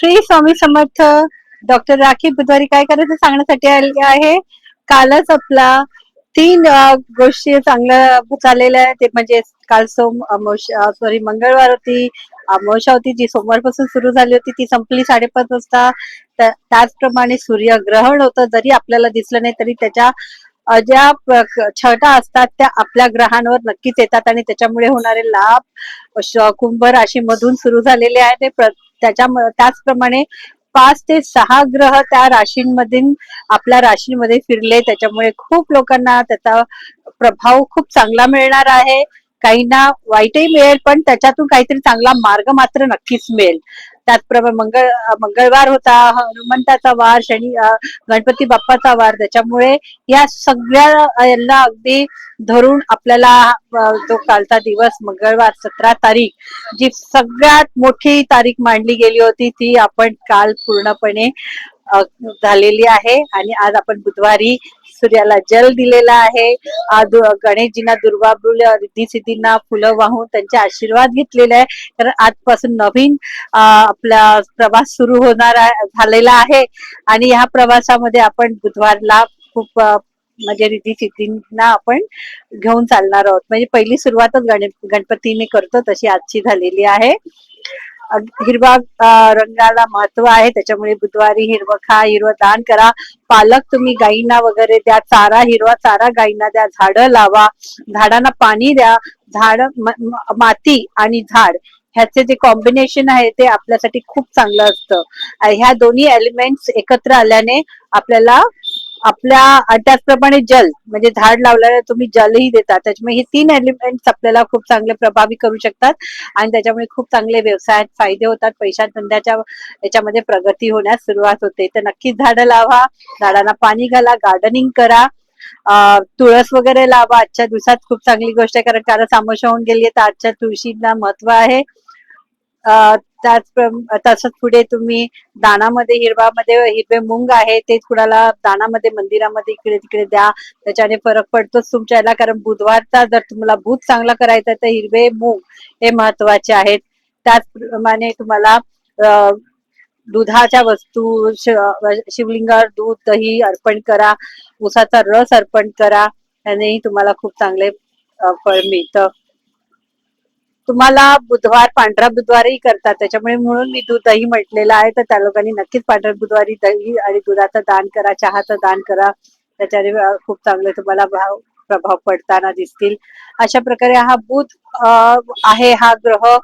Shri Swami Samarth. Doctor Rakhi बुधवारी काय करायचं सांगण्यासाठी आले आहे? कालच आपला तीन गोष्टी चांगल्या झालेल्या आहेत. ते म्हणजे काल सोम अमावस्या सॉरी मंगळवार होती अमावस्या होती जी सोमवारपासून सुरू झाली होती ती संपली साडेपाच वाजता. त्याचप्रमाणे सूर्यग्रहण होतं. जरी आपल्याला दिसलं नाही तरी त्याच्या ज्या छटा असतात त्या आपल्या ग्रहांवर नक्कीच येतात. आणि त्याच्यामुळे होणारे लाभ कुंभ राशीमधून सुरू झालेले आहेत. ते प्र- त्याच्या त्याचप्रमाणे पाच ते सहा ग्रह त्या राशींमधील आपल्या राशीमध्ये फिरले. त्याच्यामुळे खूप लोकांना त्याचा प्रभाव खूप चांगला मिळणार आहे. काहींना वाईटही मिळेल पण त्याच्यातून काहीतरी चांगला मार्ग मात्र नक्कीच मिळेल. त्याचप्रमाणे मंगळ मंगळवार होता हनुमंताचा वार शनी गणपती बाप्पाचा वार. त्याच्यामुळे या सगळ्या यांना अगदी धरून आपल्याला जो कालचा दिवस मंगळवार सतरा तारीख जी सगळ्यात मोठी तारीख मांडली गेली होती ती आपण काल पूर्णपणे झालेली आहे आणि आज आपण बुधवारी सूर्याला जल दिलेला आहे. आज गणेशजींना दुर्गाबुल रिद्धी सिद्धींना फुलं वाहून त्यांचे आशीर्वाद घेतलेले आहे. कारण आजपासून नवीन आपला प्रवास सुरू होणार झालेला आहे. आणि ह्या प्रवासामध्ये आपण बुधवारला खूप म्हणजे रिद्धी सिद्धींना आपण घेऊन चालणार आहोत. म्हणजे पहिली सुरुवातच गणपतीने करतो तशी आजची झालेली आहे. हिरवा रंगाला महत्त्व आहे. त्याच्यामुळे बुधवारी हिरवं खा हिरवं दान करा. पालक तुम्ही गाईंना वगैरे द्या. चारा हिरवा चारा गाईंना द्या. झाडं लावा. झाडांना पाणी द्या. झाड माती आणि झाड ह्याचे जे कॉम्बिनेशन आहे ते आपल्यासाठी खूप चांगलं असतं. ह्या दोन्ही एलिमेंट्स एकत्र आल्याने आपल्याला आपल्या त्याचप्रमाणे जल म्हणजे झाड लावल्याने तुम्ही जलही देता. त्याच्यामुळे हे तीन एलिमेंट्स आपल्याला खूप चांगले प्रभावी करू शकतात. आणि त्याच्यामुळे खूप चांगले व्यवसायात फायदे होतात. पैशात धंद्याच्या याच्यामध्ये प्रगती होण्यास सुरुवात होते. तर नक्कीच झाडं लावा. झाडांना पाणी घाला. गार्डनिंग करा. तुळस वगैरे लावा. आजच्या दिवसात खूप चांगली गोष्ट आहे. कारण कारण सामोशा होऊन गेली आहे. तर आजच्या तुळशीला महत्त्व आहे. त्याच तसंच पुढे तुम्ही दानामध्ये हिरवामध्ये हिरवे मुंग आहे ते कुणाला दानामध्ये मंदिरामध्ये इकडे तिकडे द्या. त्याच्याने फरक पडतोच तुमच्या याला कारण बुधवारचा जर तुम्हाला भूत चांगला करायचा तर हिरवे मूग हे महत्त्वाचे आहेत. त्याचप्रमाणे तुम्हाला दुधाच्या वस्तू शिवलिंगावर दूध दही अर्पण करा. उसाचा रस अर्पण करा. त्यानेही तुम्हाला खूप चांगले फळ मिळतं. तुम्हाला बुधवार पांढरा बुधवारही करतात. त्याच्यामुळे म्हणून मी दूध दही म्हटलेलं आहे. तर त्या लोकांनी नक्कीच पांढऱ्या बुधवारी दही आणि दुधाचं दान करा चहाचं दान करा. त्याच्याने खूप चांगले तुम्हाला भाव प्रभाव पडताना दिसतील. अशा प्रकारे हा बुध आहे हा ग्रह.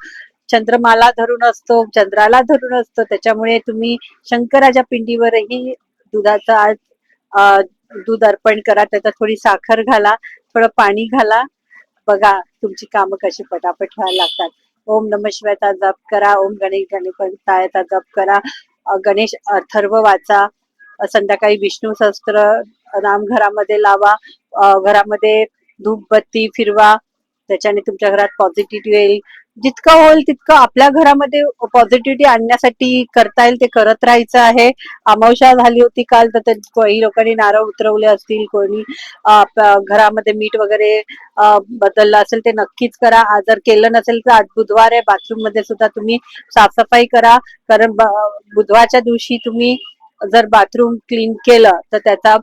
चंद्रमाला धरून असतो चंद्राला धरून असतो. त्याच्यामुळे तुम्ही शंकराच्या पिंडीवरही दुधाचा आज दूध अर्पण करा. त्याच्यात थोडी साखर घाला थोडं पाणी घाला. बघा तुमची कामं कशी पटापट व्हायला लागतात. ओम नम शिवायचा जप करा ओम गणेश गणपतायचा जप करा. गणेश अथर्व वाचा. संध्याकाळी विष्णू सहस्त्र नाम घरामध्ये लावा घरामध्ये धूपबत्ती फिरवा. त्याच्याने तुमच्या घरात पॉझिटिव्ह येईल. जितकं होईल तितकं आपल्या घरामध्ये पॉझिटिव्हिटी आणण्यासाठी करता येईल ते करत राहायचं आहे. अमावश्या झाली होती काल तर काही लोकांनी नारळ उतरवले असतील कोणी घरामध्ये मीठ वगैरे बदललं असेल ते नक्कीच करा. आज जर केलं नसेल तर आज बुधवार आहे. बाथरूममध्ये सुद्धा तुम्ही साफसफाई करा. कारण बुधवारच्या दिवशी तुम्ही जर बाथरूम क्लीन केलं तर त्याचा